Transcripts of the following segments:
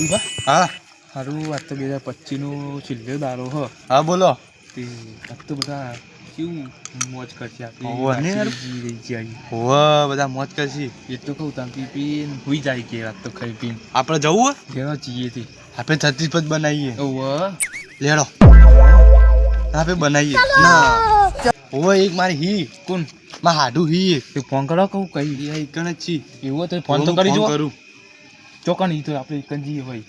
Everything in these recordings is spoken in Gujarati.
ઊભા હા. સારું આજ તો બે હજાર પચીસનો છેલ્લો દારો હ. હા બોલો. તે આજ તો બધા કેવું મોજ કરશે હોવે હોવે બધા મોજ કરશે. એ તો કહું તમે પી પીને હુઈ જાય કે રાત તો ખાઈ પીને. આપણે જવું હે? ઘેરો જઈએ થી આપણે છત્રીસ પદ બનાવીએ. ઓવ લેડો. આપણે બનાવીએ. ના. હોવે એક મારી હી. કોણ? મારા હાડું હી. એક. ફોન કરો કહું કઈ. જ છી. એવો તો ફોન તો કરી જો કરું. ચોકન ઈ તો આપણે કંજી હોય.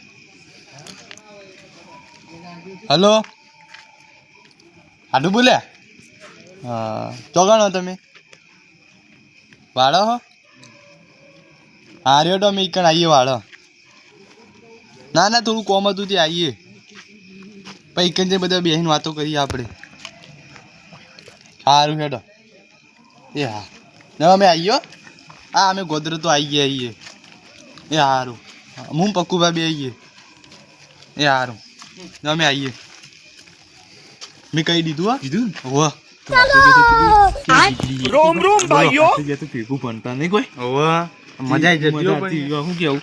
હલો? હાડું બોલ્યા? હા ચોગાણો તમે? વાળો હો? હા રહ્યો તો અમે ઈકણ આવીએ વાળો. ના ના, થોડું કોમ હતું તે આવીએ પછી ઈકણ જે બધા બેહીને વાતો કરીએ આપણે. સારું હેડો. એ હા. ના, અમે આવીએ હા. અમે ગોદરે તો આવી ગયા આવીએ એ સારું હું પક્કુભાઈ બે આવીએ એ સારું અમે આવીએ મેં કહી દીધું હા. કીધું વાહ. રોમ રોમ ભાઈઓ. તો ભેગું ભણતા નહીં કોઈ? વાહ મજા આવી જતી હો. કેવું?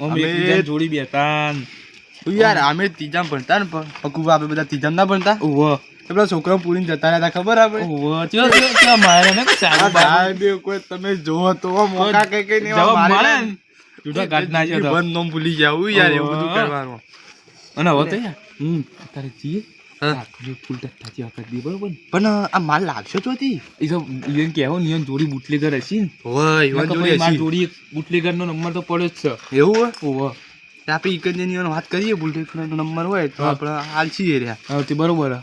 અમે જોડી બેઠા ને. તું યાર અમે ત્રીજામ ભણતા ને પણ. પક્કુભા આપણે બધા ત્રીજામ ના ભણતા? ઓવ તો પેલા છોકરા પૂરી જતા રહ્યા ખબર આપણે ઓવ ચલો ચલો ચલો મારે ને કોઈ તમે જોવો તો મોકા કઈ કઈ ને મારે ને. ને. જુદા કાઢ નાખ્યો તો. બંધ નોમ ભૂલી જાવ યાર એવું બધું. કરવાનું અને હવે તો યાર હમ તારે હા. ને પણ આ માલ લાવશો તો ઈવન કહેવો ને ઈવન જોડી બુટલેગર હશે ને જોડે બુટલેગર નો નંબર તો પડ્યો જ છે એવું હોય તો આપણે ઈકંજની વાત કરીએ બુલેટ નંબર હોય તો હા. આપણે હાલશી રહ્યા તે બરોબર હે.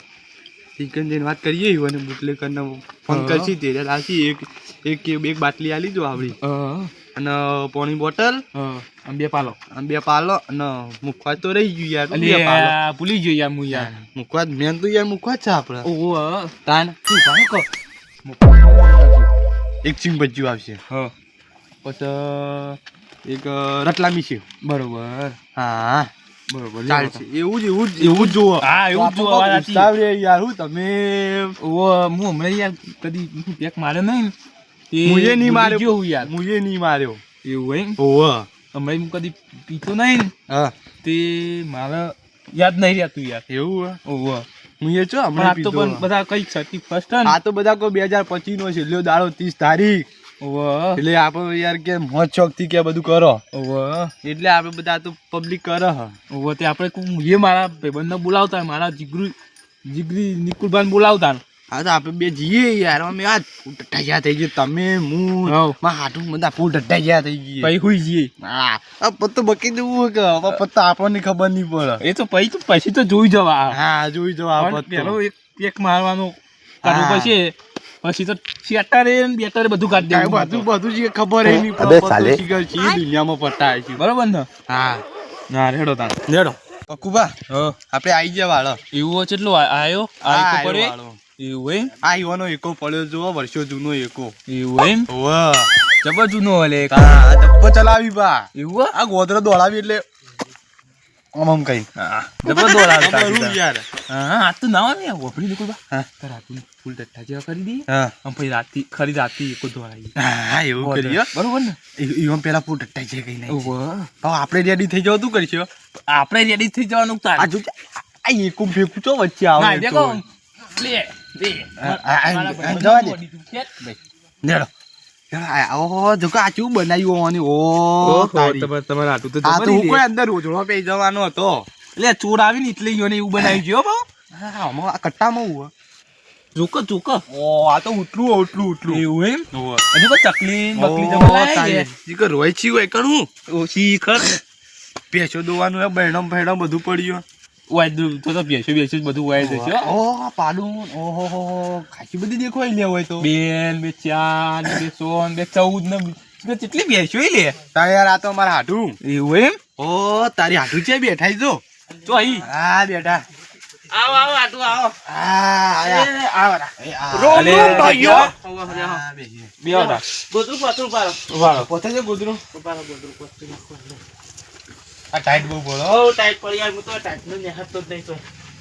ઈકંજની વાત કરીએ ઈવન બુટલેકરને ફોન કરશી તે હાલશી એક એક એક બાટલી આલી દો આપણી હા અને પોણી બોટલ. હા બે પાલો. અને બે પાલો અને મુખવા તો રહી ગયું યાર ભૂલી ગયો યાર હું યાર. મુખવા મેન તો યાર મુખવા છે આપણે ઓવ તાન શું ભાઈ કો એક ચીંગ બચ્યું આવશે. હા. પછી એક રતલામી છે. બરોબર. હા. બરોબર ચાલશે. એવું જ એવું જ એવું જ જોવો. હા, એવું જ જોવો, યાર હું તમે. હું હમણાં યાર કદી પેક મારે નહીં મુજે નહીં માર્યો. હું યાર. મુજે નહીં માર્યો. એવું એમ? ઓહ અમે હું કદી પીતો નહીં હા. તે મારા યાદ નહીં રહેતું યાર. એવું ઓહ મુજે છો પણ આ તો પણ બધા કઈ છતી ફર્સ્ટ આ તો બધા કોઈ બે હજાર પચીસ નો છેલ્લો દાડો ત્રીસ તારીખ. એટલે આપણે યાર કે મોજ શોખથી કે બધું કરો. એટલે આપણે બધા તો પબ્લિક કરે હ. તે આપણે એ મારા ભાઈબંધને બોલાવતા મારા જીગરી જીગરી નિકુલભાઈ બોલાવતા હા તો આપણે બે જઈએ યાર. અમે આ ફૂટ ટટ્ટાઈયા થઈ ગયો. તમે હું માં હાટું બધા ફૂલ ટટ્ટાઈયા થઈ ગઈ પછી હુઈ જઈએ. હા આ પત્તો બકી દેવું કે હવે પત્તો આપણને ખબર નહીં પડે. એ તો પછી તો પછી તો જોઈ જવા. હા જોઈ જવા પેલો એક એક મારવાનો કાઢો પછી પછી તો શેટરે ને બેટરે બધું કાઢી દેવું બધું બધું જે ખબર એ નહીં પડે. સાલે. શીખર છે દુનિયામાં પટ્ટા છે. બરોબર ને? હા. ના રેડો લેડો પક્કુબા હા આપણે આવી ગયા વાળો એવું કેટલો આયો? આ પડે. વાળો. એવું એમ? આ ઈવાનો એકો પડ્યો જો વર્ષો જૂનો એકો. એવું એમ? વાહ. જબર જૂનો હલે ડબ્બો ચલાવી બા. એવું આ ગોદરો દોડાવી એટલે આમ આમ કઈ. હા જબર દોડાવતા આમ કરું હતા. યાર. હા આ તો ના હોય વફડી નીકળ બા. હા. તાર ફૂલ ટટ્ટા જેવા કરી દઈએ. આમ પછી રાતી ખરી રાતી એકો દોડાવી હા એવું કરીએ બરોબર ને? ઈવન પેલા ફૂલ છે કઈ નહીં હવે આપણે રેડી થઈ જવું તું કરશો? આપણે રેડી થઈ જવાનું તાર. આ જો આ એકું ફેંકું ચો વચ્ચે આવે લે. ઓ જવાનો હતો. એટલે ચોર આવી ને એટલે ઈયોને એવું બનાવી ગયો હા આ કટ્ટામાં હું જોકો જોકો ઓ આ તો ઉતરું ઉટલું ઉટલું એવું એમ? હજુ ચકલી બકલી ઓ. છે. રોય હોય કણું ઓછી ખર પેશો દોવાનું હે બહેણમ બહેણમ બધું પડ્યું વાય દુ- તો તો બેસો બેસો જ બધું વાય જશે હો. ઓ પાડું. ઓહો હો હો. ખાસી બધી દેખવાય લે હોય તો. બેન બે ચાર ને બે સોન બે ચૌદ ને કેટલી બેસો લે? તારે યાર આ તો મારા હાટું. એવું એમ? ઓ તારી હાટું છે બેઠા જો તો. અહીં. હા બેટા આવો આવો આટલું આવો. હા આવો. રોમ ભાઈઓ. હા, બેહી. ગોદરું પાછું પાડો પાડો પોતે છે ગોદરું? પાડો ગોદરું પાથરું આ ટાઈટ બહુ બોલો ઓ ટાઈટ પડી યાર હું તો ટાઈટનું નેહાતો જ નહીં તો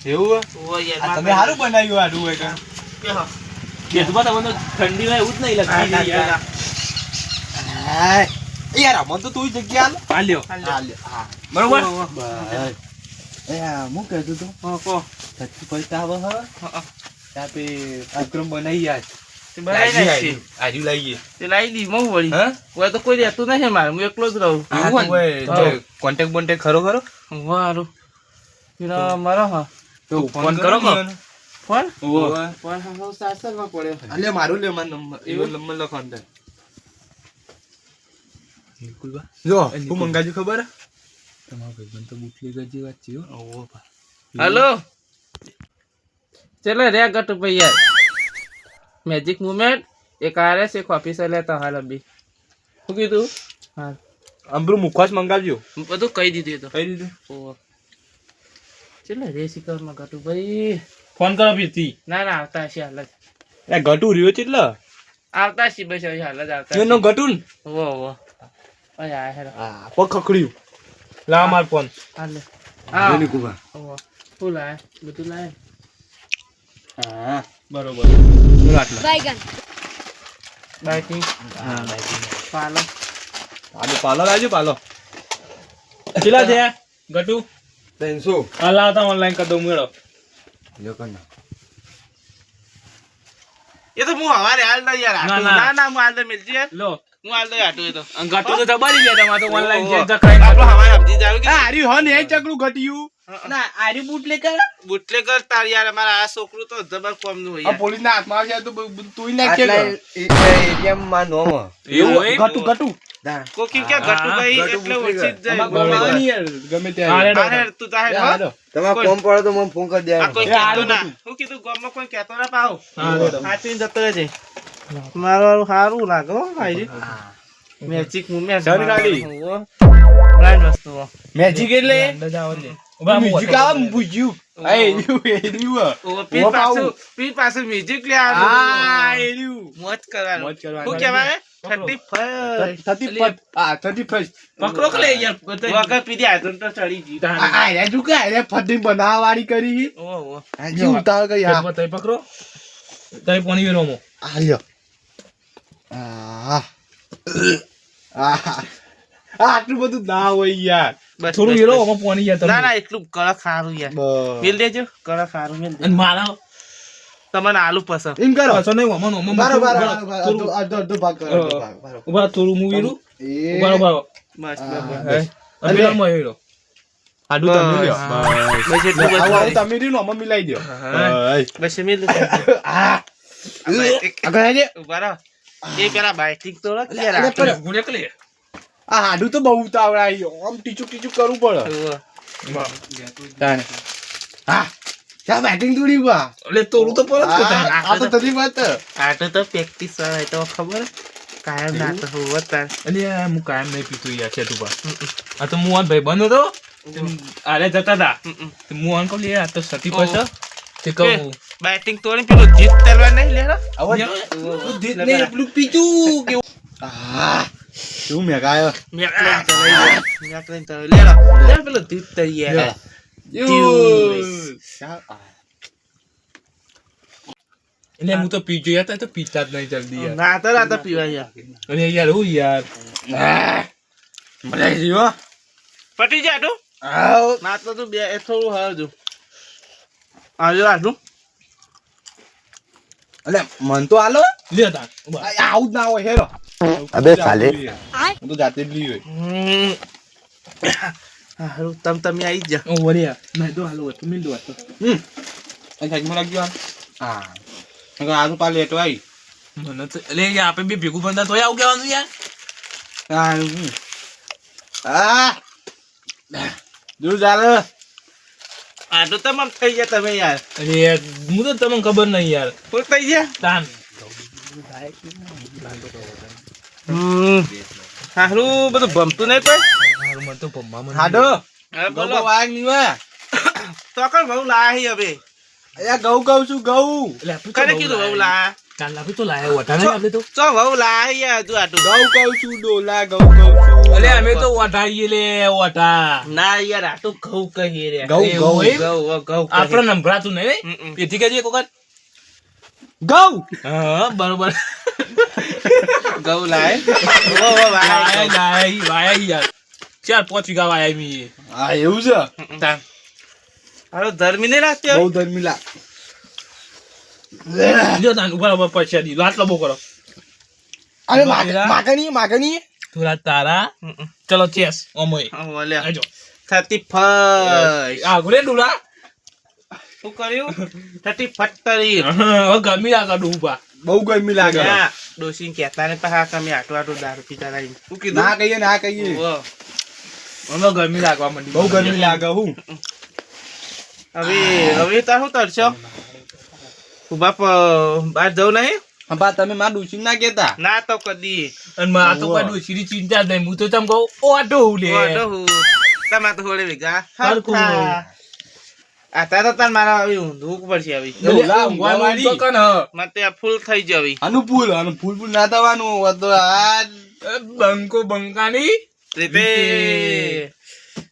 એવું ઓ યાર તમે સારું બનાવ્યું આડું હોય કે બેસવા તમને ઠંડી હોય એવું જ નહીં લાગતી યાર. યાર અમને તો તું જગ્યા આલ. આ લ્યો. હા બરોબર? એ હું કહેતો તો હા, કહો. થતી પૈસા આવે હા, ત્યાં પે કાર્યક્રમ બનાવી યાર બનાવી આજુ લાવીએ તે લાવી દી મઉં વળી હા તો કોઈ રહેતું નહીં મારે હું એકલો જ રહું કોન્ટેક હોય ખરો ખરો વારું મારો હા તો ફોન કરો ફોન ફોન હા હા સાસરમાં પડ્યો અલે મારું લે મારો નંબર એવો નંબર લખો અંદર જો હું મંગાજુ ખબર હે? તમારા ભાઈબંધ તો બુટલેગર જેવા જ છે હો. હલો ચલો રે ગટ ભાઈ યાર મેજિક મુમેન્ટ એક આરએસ છે એક ઓફિસર લેતા હાલ અભી શું કીધું હા. અંબરું મુખવાસ મંગાવજો. બધું કહી દીધું એ તો. કહી દીધું. ઓહો. ચલો રે શિખરમાં ગટુ ભાઈ? ફોન કરો પીતી ના ના આવતા હશે હાલ જ. એ ગટુ રહ્યો છે એટલે આવતા હશે બસ હવે હાલ જ આવતા એનો ગટુ ને? વો વો અરે આ હેરો. હા પગ ખખડ્યું. લા માર ફોન. હાલ આ હા. જોની કુબા ઓહો. શું લાય? બધું લાય? હા. બરોબર. બાયગન. બાયકી. હા પાલો. પાલો પાલો લાવજો પાલો. કેટલા છે ગટુ? ત્રણસો. હા લાવતા ઓનલાઈન કરી દઉં મેળો. લ્યો કર એ તો હું હવારે હાલ ના યાર ના, ના. હું હાલ તો મિલજી યાર લો. હું હાલ દઉં આટલું એ તો. ગટુ તો દબાડી દે તમારે તો ઓનલાઈન. જે જખાઈ આપણો હવારે સમજી જાવ કે આ હાર્યું હો ને એ ચકલું ઘટ્યું. ના આર્યું બૂટ લે કર બુટલેગર તાર યાર અમારા આ છોકરું તો જબર કોમનું હોય પોલીસ ના હાથમાં આવશે તો બધું બધું તોડી નાખે એવું હોય? ગટુ ગટુ. કોકી કે ગટુભાઈ એટલે ઓછી જ જાય. આમાં કોઈ આવે નહીં યાર, ગમે ત્યાં અરે તું તારે એ હો? હાલો. કોઈ- કોમ પડે તો મને ફોન કરી આ કોઈ કહેતો ના. હું કીધું ગામમાં કોઈ કહેતો ના પાહો. હા, રેડો. જતો રહેજે. મારું સારું લાગે હો ભાઈ મેજિક બ્રાન્ડ મેજિક એટલે? હું મ્યુઝિક આવે ને ભૂજ્યું. આ એર્યું, એર્યું. ઓ, પીર પાછું. પીર પાછું મ્યુઝિક લે આ આવવાનું. એર્યું. મોજ કરવાનું મોજ કરવાની. શું કહેવાય. Thirty first thirty first. હા, થર્ટી ફર્સ્ટ. પકડો કે યાર. વગર પીધી આધુન તો ચડી ગઈ આ- આ એર્યા શું કે એર્યા ફર્સ્ટની બનાવવાળી કરી. ઓહો. આ જે ઉતાવળ કરી, હા. બધાય પકડો તઈ પાણી વેરોમો આ લ્યો. આ. આ. આ, આટલું બધું ના હોય યાર થોડું. આમાં યાર તમે. ના ના એટલું કડક સારું યાર. મિલ દેજો કડક સારું મિલ અને મારા તમને આલુ પસંદ. એમ કરો. છો નહીં આમાં આમાં બારો બારો થોડું- અડધો અડધો ભાગ કરો ભાગ, ઊભા થોડું મૂવી વેરું ઊભા ઊભા બસ બસ, અને પેલામાં વેરો આડું તમે લ્યો. બસ. એટલું બસ આવું તમે રહ્યું ને મિલાઈ દો હા. બસ. મિલ આ. આગળ આજે ઊભા રહો. એ પેલા બાઇકિંગ તો યાર અરે, આટલું. ગુડે કલે આ હાડું તો બહુ ઉતાવળ આવી આમ ટીચુક ટીચુક કરવું પડે. હા. ક્યાં બેટિંગ તોડી બા એટલે તોરું તો પડે આ તો થતી વાત. આટલું તો પ્રેક્ટિસ હોય તો ખબર? કાયમ ના તો તાર. એટલે હું કાયમ નહીં પીતું યાર છે તું આ તો મોહન ભાઈ બંધ હતો. આરે જતા હતા મોહન કહું લે આ તો સતી પડશે તે કહું બેટિંગ તોડી પેલું જીત તલવા નહીં લેરો હવે પેલું પીતું કેવું? આ શું મેઘાયો મેકલેન ચલાવી દે મેકલેન ચલાવી લેરો લે પેલું જીત તૈયાર એટલે હું તો પીજો યાર તારે તો પીતા જ નહીં જલ્દી યાર ના તો ના તો પીવા યાર અરે યાર હું યાર આવી હો પટી જા તું આવ ના તો તું બે થોડું હરજો આવજો આટલું અલે મન તો આલો લે તાર આવું જ ના હોય હેરો અબે સાલે. હું તો જાતે જ લઈ હોય. હારું. તમ તમે આવી જ ઓ વરિયા નહીં તો હાલો હતું મિલ દો આ તો હમ. આ સાઈડમાં રાખજો આ. હા. આ તો લેટો આવી મને તો એટલે આપે બી ભેગું બંધા તોય આવું કહેવાનું યાર. હા. આ જો ચાલે. તો તમામ થઈ ગયા તમે યાર. અરે હું તો તમને ખબર નહીં યાર. ફૂલ થઈ ગયા? તાન. હમ હારું બધું ભમતું નહીં કોઈ હારું મને તો ભમવા મને હાડો હા બોલો વાગની હોય? તો કણ બહુ લાહી હવે? અરે ગૌ ગૌ છું ગૌ. કને કીધું બહુ લા કાલ તો લાયા હતા નહીં આપણે તો. ચો બહુ લાહી તું આટલું? ઘઉં કહું છું ડોલા ગૌ ગૌ છું. અલે અમે તો વટાઈએ લે વટા ના યાર આટલું ઘઉં કહી રે. ઘઉં. હોય? ઘઉં હો, આપણે નંભરાતું નહીં. એથી કહેજે એક ઘઉં હા બરોબર. ઘઉં લાય ઓ વાય લાયા વાયા યાર. ચાર પાંચ વીઘા વાયા મી હા એવું છે? હાલો ધર્મી નહીં હવે? બહુ ધર્મી લાગ લ્યો તાન ઊભા ઊભા પૈસા દી આટલો બહુ કરો. અરે. માગણી માગણી થોડા તારા. હમ. ચલો ચેસ ઓમોય હા, બોલ્યા. આજો થર્ટી ફર્સ્ટ આ ઘરે ડુલા. શું કર્યું? થતી ફટરી હવે ગમી આગળ ડૂબા બહુ ગમી લાગે. ડોસી કહેતા ને પાછા તમે આટલું આટલું દારૂ પીતા રહી. શું કીધું? ના કહીએ ના કહીએ. હવે ગરમી લાગવા માંડી. બહુ ગરમી લાગે હું. હવે હવે તાર શું કરશો? બાપ પ- બહાર જવું નહીં? બા તમે માં ડુસી ના કેતા ના તો કદી. અને માં આ તો કોઈ ની ચિંતા નહીં. હું તો તમ કહું ઓટો લે. ઓટો હું. તમારે તો હોળે ભેગા. હરખું. હરખા. આ તાર તો તાર મારા આવી ઊંધું પડશે આવી. ડોલા, તો કન હ. આ ફૂલ થઈ જવી ફૂલ આનું ફૂલ ફૂલ ના થવાનું. તો આ બંકો બંકાની. રીતે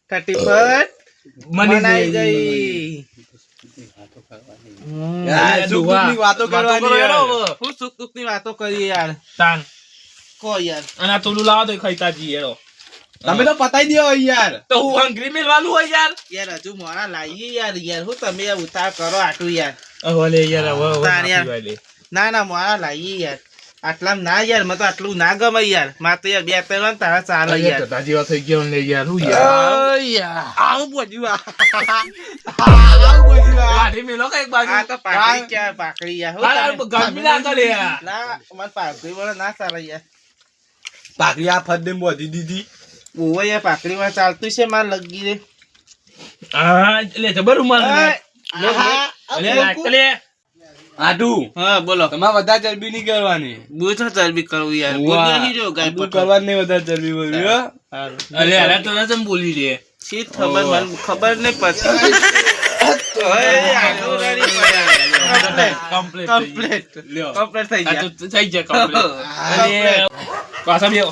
થર્ટી ફર્સ્ટ મની મનાઈ ગઈ. વાતો કરવાની કરો યાર. વાતો કરી તાન. કો યાર. અને આ થોડું લાવો તો ખાઈતા જઈએ હેડો. તમે તો પતાઈ દો યાર. તો હું હંગરી મેલવાનું હોય યાર. યાર હજુ મોરા લાવીએ યાર યાર હું તમે ઉતાર કરો આટલું યાર. ઓલે યાર હવે. ના ના મોરા લાવીએ યાર. આટલા ના યાર મને તો આટલું ના ગમે યાર. મારે તો યાર બે ત્રણ વાર તારા ચાલે યાર. ધધા જેવા થઈ ગયો ને યાર હું યાર? આવું બધું આ. આવું આ. લાઠી મેલો કંઈક બાજુ? આ તો પાકડી ક્યાં પાકડી યાર? ગરમી ના કરે યાર. ના મને પાકડી વાળા ના ચાલે યાર. પાકડી આ ફરદે બોધી દીધી. ઓવો યાર પાકડી વાળા ચાલતું છે માર લગી રે હા લે જબર રૂમાલ લે. લે, આ લે, લોકો- લાટ લે. આટું હા બોલો. તમારે વધારે ચરબી નહીં કરવાની. બુજ ચરબી કરવું યાર. વાહ. નહીં રહ્યો ગાય પટો. કરવાની નહીં વધારે ચરબી બોલવી, હો? અરે અરે તો ના તમ બોલી લે શી ખબર? મને ખબર નહીં પડ્યા. Complete Complete. થઈ. તો થઈ જાય કમ્પ્લીટ અરે પાછા બેહો.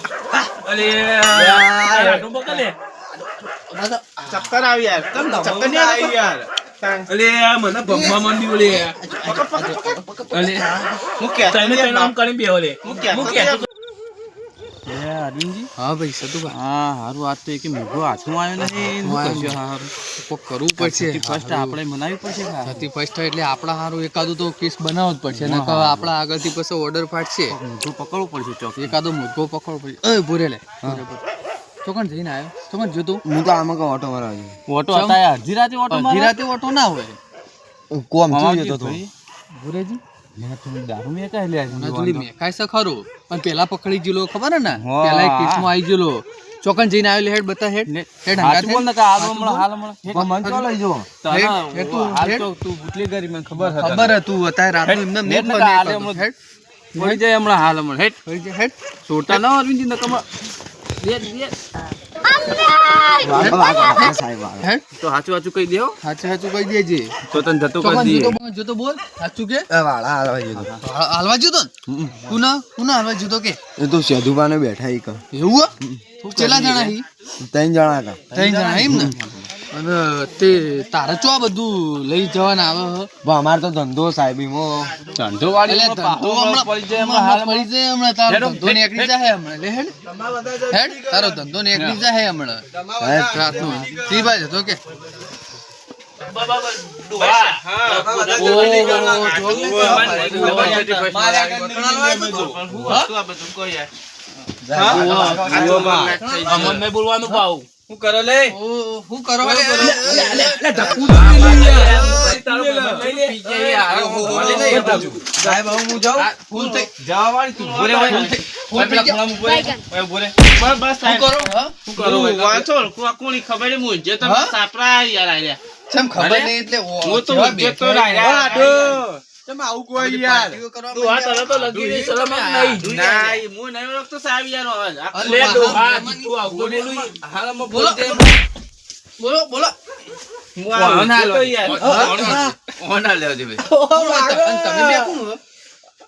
ચક્કર આવી યાર. ચક્કર નહીં આઈ યાર. અલે મને ભમવા માંડ્યું લે અલે. હું કહેતો તને તને આમ કરીને બેહો લે. હું કહેતો હું નહીં. હા ભાઈ સતુભા હા હારું આજ તો એક મોઘો હાથમાં આવ્યો નહીં હારું. કોક કરવું પડશે. ફર્સ્ટ આપણે મનાવી પડશે થર્ટી ફર્સ્ટ એટલે આપણા હારું એકાદું તો કેસ બનાવવો જ પડશે. ને આપણા આગળથી પછી ઓર્ડર ફાટશે. મોઘો પકડવું પડશે ચોક. એકાદો મોઘો પકડવો પડશે. ઓય ભૂરે લે. ચોકણ જઈને આવ્યો ચોકણ જોતું હું તો આમાં કહું ઓટો મારવા ઓટો હતા અડધી રાતે ઓટો અડધી રાતે ઓટો ના હોય. કોમ જતો તો ભૂરેજી? દારૂ મેં લે થોડી મેકાય છે ખરું? પણ પેલા પકડી ગયેલો ખબર ને? પેલા એક કેસમાં આવી ગયેલો ચોકન જઈને આવેલો હેડ બતા હેડ. હેડ. મન તો લઈ જો તું. ખબર હતું અત્યારે એમને હેડ. પડી જાય હમણાં હાલ હમણાં. હેડ. પડી જાય હેડ. છોટા ના અરવિંદજી ને તો હાચું હાચું કહી દેવો સાચું સાચું કહી દેજે તો તને જતો બોલ, જોતો બોલ સાચું કે વાળા હાલવા જતો હાલવા જોતો ને તું ના તું ના હાલવા જોતો કે એ તો સેધુબાને બેઠા ઈ એવું હે? જણા હી ત્રણ જણા હતા ત્રણ જણા એમ ને અને તે તારે ચો બધું લઈ જવાના આવે અમારે તો ધંધો વાળી એટલે ધંધો હમણાં પડી જાય હમણાં પડી જાય હમણાં તારો ધંધો નીકળી જાય હમણાં. લે હેડ. હેડ તારો ધંધો નીકળી જાય હમણાં. સાહેબ, રાતનું સી બાજુ તો કે બોલવાનું પાવ શું કરે લે? હું કરો લે? સાહેબ હવે હું જાઉં ફૂલ થઈ જવા વાળી તું બોલે ફૂલ થઈ ફૂલ થઈ બોલે બસ બસ શું કરો? હા? તું વાંચો કોની ખબર નહીં હું જે તમે? સાપરા યાર આયા ખબર નહીં એટલે હું તો. હોય. તમે આવું કોઈ યાર. તું આ તને તો લગી રહી સલામત નહીં ના હું નહીં ઓળખતો સાહેબ યાર હવે. લે વાહ, તું આ મહેમાન તું આવતો બોલું બોલો બોલો તમે બે કોણ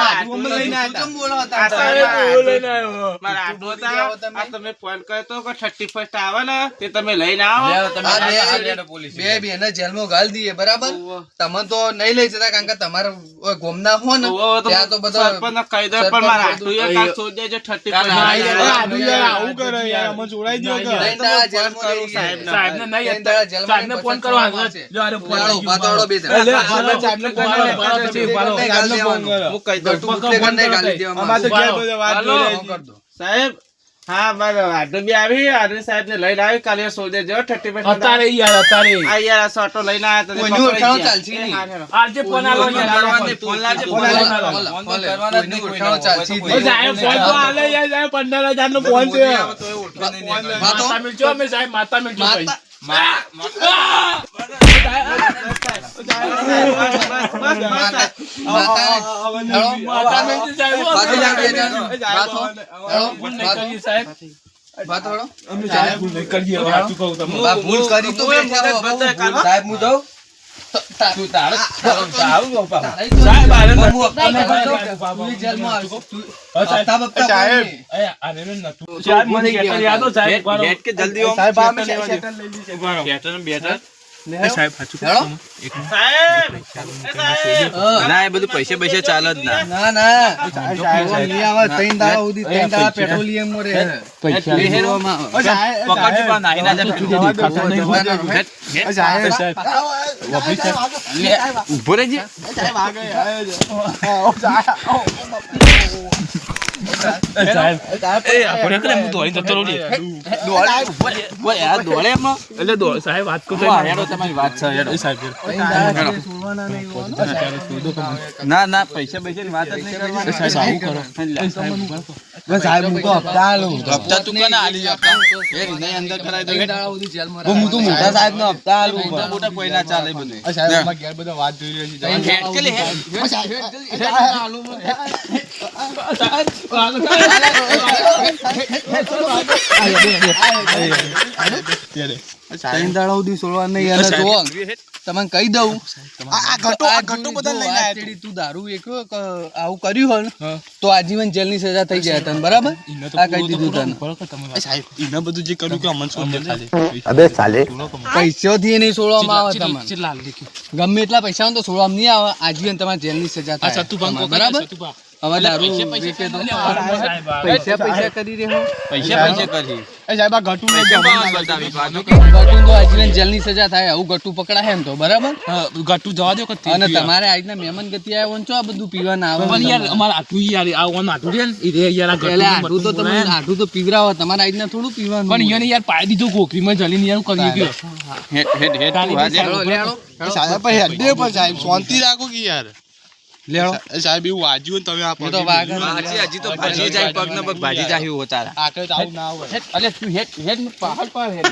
સાહેબ, સાહેબ, સાહેબ, સાહેબ, અમે સાહેબ, સાહેબ તમે. ફોન કર્યો તો કે 31st આવે ને તે તમે લઈને આવો બે- બે જેલમાં ગાળ દઈએ બરાબર તમે તો નહીં લઈ જતા કારણ કે તમારે ગોમના હો ને ત્યાં તો બધો કહી દો પણ મારા આટલું એ દેજો 31st કાલ આવે. કરે યાર અમને જોડાઈ રહી સાહેબ ગયા. નહીં સાહેબને રહીને ફોન કરો આગળ. જો આને ફોન ઊભા તો બે જણા. ફોન કરો, ઉભારો તો બે, ઉભારો. નહીં ગાળી દેવાનું. હું કહી દઉં ગટુ બુટલેગર નહીં ગાળી દેવામાં અમારે તો આવશે. ઘેર બધા વાત હાલો. જોઈ ફોન કર દો. સાહેબ હા મારે આટલું બી આવી આદરી સાહેબ ને લઈને આવી કાલે શોધ દેજો 31st અત્યારે યાર અત્યારે આ યાર સોટો લઈને આવ્યા તો કોઈનું પકડાઈ ચાલશે નહીં. એ હા, હેલો. આજે ફોન આલો યાર, ફોન. ફોન ફોન ફોન લાવજો. લાવજો. ફોન ફોન કરવાના જ નહીં, ઉઠાણો ચાલશે નહીં. સાહેબ ફોન તો આલે યાર સાહેબ પંદર નો ફોન છે માતા મિલજો અમે સાહેબ માતા મિલજો માતા- ભૂલ કરી તો સાહેબ હું જાઉં? તું તારે સાહેબ સાહેબ, આને હું નતું. હપ્તા અમે ભરતો. સાહેબ, બાબા, તું જેલમાં આવીશ. તું સાહેબ. સાહેબ. આને નતું. સાહેબ મને કેટલા યાદ સાહેબ ઊભા રહો. સાહેબ આ અમે શેટર લઈ લીધી ઊભા રહો. એ સાહેબ સાચું. ના એ બધું પૈસા પૈસા ચાલે જ ના. ના ના આવે. ત્રણ દાડા સુધી દાડા નાઈ ના. વપરી સાહેબ. ઊભો રહેજે. સાહેબ આગળ ના ના પૈસા પૈસા ની વાત સાહેબ હું તો હપ્તા હપ્તા તું કોને આલી હપ્તા અંદર કરાવી દો હું તો મોટા સાહેબ નો હપ્તા આલું મોટા કોઈ ના ચાલે બધું સાહેબ બધા વાત જોઈ રહ્યા છે તમને કહી દઉં તું દારૂ આવું કર્યું હોય તો આજીવન જેલની સજા થઈ જાય તને બરાબર આ કહી દીધું તને બધું જે કર્યું કે અમન સાલે પૈસાથી નહીં છોડવામાં આવે તમને. ગમે એટલા પૈસા તો છોડવામાં નહીં આવે. આજીવન તમારે જેલની સજા થાય. બરાબર. હવે દારૂ પૈસા- પૈસા વેચે તો લે, સાહેબ, આ- પૈસા પૈસા કરી રહ્યો પૈસા પૈસા કરી. એ સાહેબ આ ઘટું લઈ પૈસા જાઓ. પણ બતાવી બાજુ ગટુ તો આજીવન જેલની સજા થાય આવું ગટુ પકડાય એમ તો બરાબર? હા, જવા દો કે અને તમારે આજના મહેમાન ગતિ આવ્યો છો આ બધું પીવાના આવે. પણ યાર અમારે આટલું યાર આ ઓન આટલું રે ને, ઈ રે યાર આ એટલે ગટુનું તો તમે બોલાય તો પીવરાવો તમારે આજના થોડું પીવાનું પણ ઈયોને યાર પાડી દીધું કોકરીમાં જલીને યાર કરી ગયો. હેડ હેડ હેડ સાહેબ પણ હેડે પણ સાહેબ શાંતિ રાખો કે યાર. સાહેબ એવું વાજ્યું ને તમે આ તો હજી હજી તો ભાજી જાય પગ ને પગ ભાજી જાય એવું તારા આખરે તો આવું ના હોય. અલે તું હેડ હેડ પહાડ પર હેડ.